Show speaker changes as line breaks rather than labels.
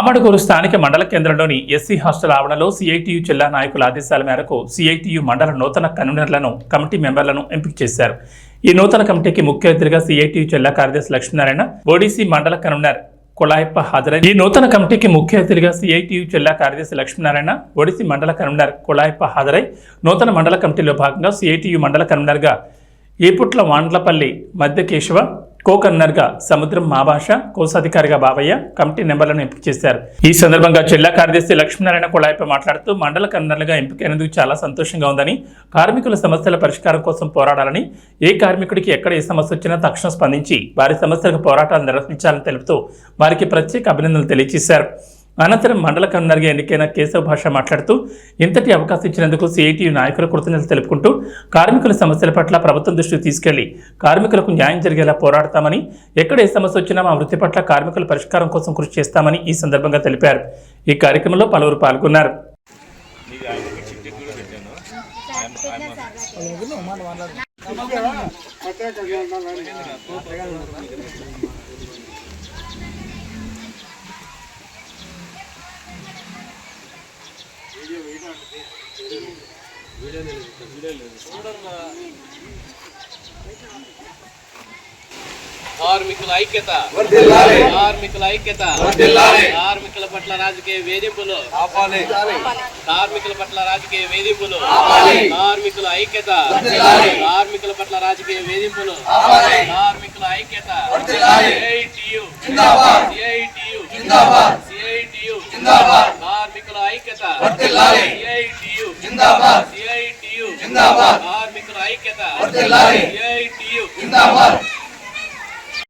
మామడుగూరు స్థానిక మండల కేంద్రంలోని ఎస్సీ హాస్టల్ ఆవరణలో సిఐటియు జిల్లా నాయకుల ఆదేశాల మేరకు సిఐటియు మండల నూతన కన్వీనర్లను కమిటీ మెంబర్లను ఎంపిక చేశారు. ఈ నూతన కమిటీకి ముఖ్య అతిథిగా సిఐటియు జిల్లా కార్యదర్శి లక్ష్మీనారాయణ ఓడిసి మండల కన్వీనర్ కులాయప్ప హాజరై ఈ నూతన కమిటీకి ముఖ్య అతిథిగా సిఐటియు జిల్లా కార్యదర్శి లక్ష్మీనారాయణ ఒడిసి మండల కన్వీనర్ కులాయప్ప హాజరై నూతన మండల కమిటీలో భాగంగా సిఐటియు మండల కన్వీనర్గా ఏపుట్ల వాండ్లపల్లి మధ్య కేశవ కో కన్వీనర్గా సముద్రం మాభాష కోశాధికారిగా బాబయ్య కమిటీ నెంబర్లను ఎంపిక చేశారు. ఈ సందర్భంగా జిల్లా కార్యదర్శి లక్ష్మీనారాయణ కొళాయిపై మాట్లాడుతూ మండల కన్వీనర్లుగా ఎంపికైనందుకు చాలా సంతోషంగా ఉందని కార్మికుల సమస్యల పరిష్కారం కోసం పోరాడాలని ఏ కార్మికుడికి ఎక్కడ ఏ సమస్య వచ్చినా తక్షణం స్పందించి వారి సమస్యలకు పోరాటాలు నిర్వహించాలని తెలుపుతూ వారికి ప్రత్యేక అభినందనలు తెలియజేశారు. అనంతరం మండల కన్వీనర్గా ఎన్నికైన కేశవ భాష మాట్లాడుతూ ఇంతటి అవకాశం ఇచ్చినందుకు సిఐటియు నాయకుల కృతజ్ఞతలు తెలుపుకుంటూ కార్మికుల సమస్యల పట్ల ప్రభుత్వం దృష్టికి తీసుకెళ్ళి కార్మికులకు న్యాయం జరిగేలా పోరాడతామని ఎక్కడ ఏ సమస్య వచ్చినా మా వృత్తి పట్ల కార్మికుల పరిష్కారం కోసం కృషి చేస్తామని ఈ సందర్భంగా తెలిపారు. ఈ కార్యక్రమంలో పలువురు పాల్గొన్నారు.
కార్మికుల ఐక్యత కార్మికుల ఐక్యత. కార్మికుల పట్ల రాజకీయ వేధింపులు. కార్మికుల పట్ల రాజకీయ వేధింపులు. కార్మికుల ఐక్యత. కార్మికుల పట్ల రాజకీయ వేధింపులు. కార్మికుల ఐక్యత. సిఐటియు సిఐటియు సిఐటియు కార్మికుల ఐక్యత సిఐటియు. సిఐటియు కార్మికుల ఐక్యత. సిఐటియు.